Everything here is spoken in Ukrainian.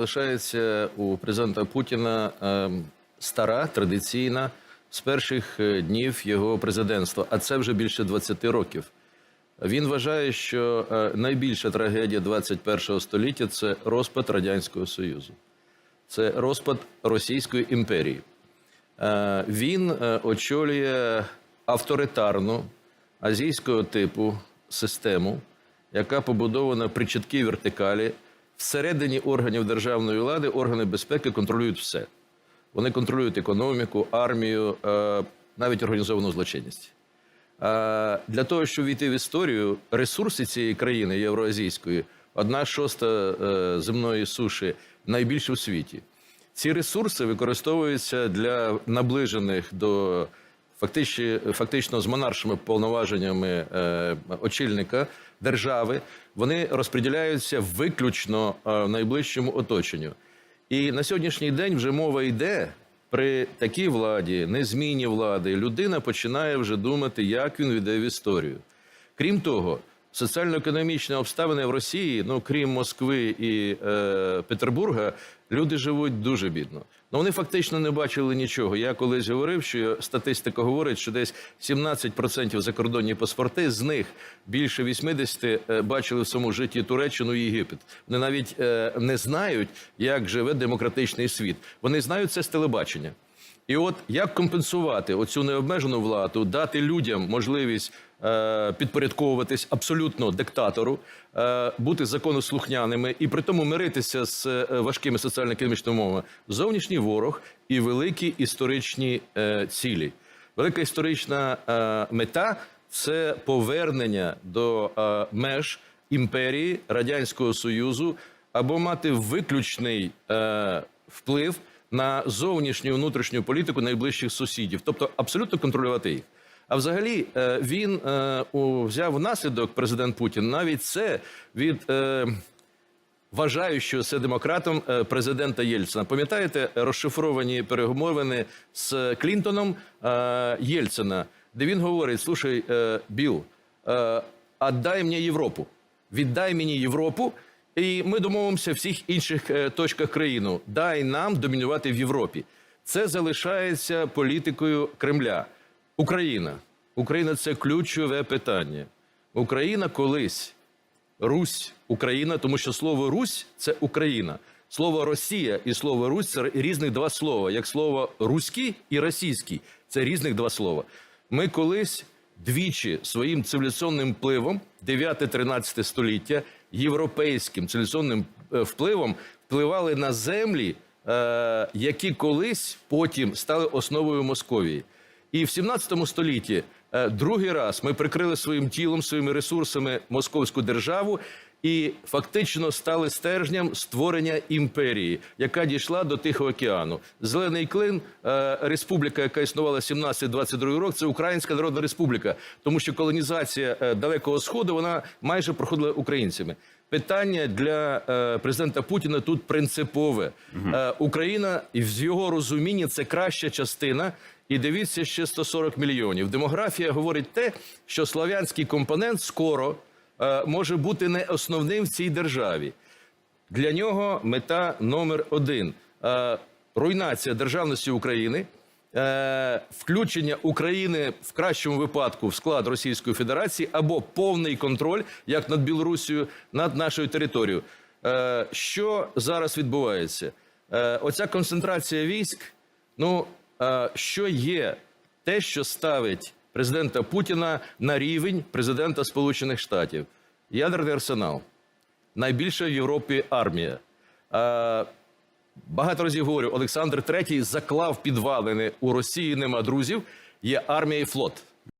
Залишається у президента Путіна ем, стара традиційна з перших е, днів його президентства, а це вже більше 20 років. Він вважає, що е, найбільша трагедія 21 століття це розпад радянського союзу, це розпад Російської імперії. Е, Він очолює авторитарну азійського типу систему, яка побудована при чіткій вертикалі. Всередині органів державної влади органи безпеки контролюють все. Вони контролюють економіку, армію, е, навіть організовану злочинність. Е, Для того, щоб війти в історію, ресурси цієї країни євроазійської, одна шоста е, земної суші, найбільше у світі. Ці ресурси використовуються для наближених до фактично, фактично з монаршими повноваженнями е, очільника держави. Вони розподіляються виключно е, в найближчому оточенню. І на сьогоднішній день вже мова йде при такій владі, незміні влади, людина починає вже думати, як він війде в історію. Крім того, соціально-економічні обставини в Росії, ну крім Москви і е, Петербурга, люди живуть дуже бідно. Ну вони фактично не бачили нічого. Я колись говорив, що статистика говорить, що десь 17% закордонні паспорти, з них більше 80 е, бачили в своєму житті Туреччину і Єгипет. Вони навіть е, не знають, як живе демократичний світ. Вони знають це з телебачення. І от як компенсувати оцю необмежену владу, дати людям можливість е, підпорядковуватись абсолютно диктатору, е, бути законослухняними і при тому миритися з е, важкими соціально-економічними умовами, зовнішній ворог і великі історичні е, цілі. Велика історична е, мета це повернення до е, меж імперії Радянського Союзу або мати виключний е, вплив на зовнішню внутрішню політику найближчих сусідів, тобто абсолютно контролювати їх. А взагалі е, він е, взяв внаслідок президент Путін навіть це від е, вважаючого це демократом президента Єльцина. Пам'ятаєте розшифровані перемовини з Клінтоном Єльцина, де він говорить: слушай, Біл, е, отдай мені Європу, віддай мені Європу. І ми домовимося в всіх інших е, точках країни. Дай нам домінувати в Європі. Це залишається політикою Кремля. Україна. Україна це ключове питання. Україна колись Русь, Україна, тому що слово Русь це Україна. Слово Росія і слово Русь це різних два слова. Як слово руський і російський це різних два слова. Ми колись двічі своїм цивілізаційним впливом, 9-13 століття, європейським цивілізаційним е, впливом впливали на землі, е, які колись потім стали основою Московії. І в 17 столітті е, другий раз ми прикрили своїм тілом, своїми ресурсами московську державу і фактично стали стержнем створення імперії, яка дійшла до Тихого океану. Зелений клин, е, республіка, яка існувала 17-22 рок, це Українська Народна Республіка, тому що колонізація е, далекого сходу вона майже проходила українцями. Питання для е, президента Путіна тут принципове. Е, Україна в його розумінні це краща частина. І дивіться, ще 140 мільйонів. Демографія говорить те, що славянський компонент скоро може бути не основним в цій державі. Для нього мета номер один е, руйнація державності України, е, включення України в кращому випадку в склад Російської Федерації або повний контроль, як над Білорусією, над нашою територією. Е, що зараз відбувається? Е, оця концентрація військ. Ну, е, що є те, що ставить президента Путіна на рівень президента Сполучених Штатів? Ядерний арсенал, найбільша в Європі армія. Е, Багато разів говорю, Олександр III заклав підвалини у Росії нема друзів. Є армія і флот.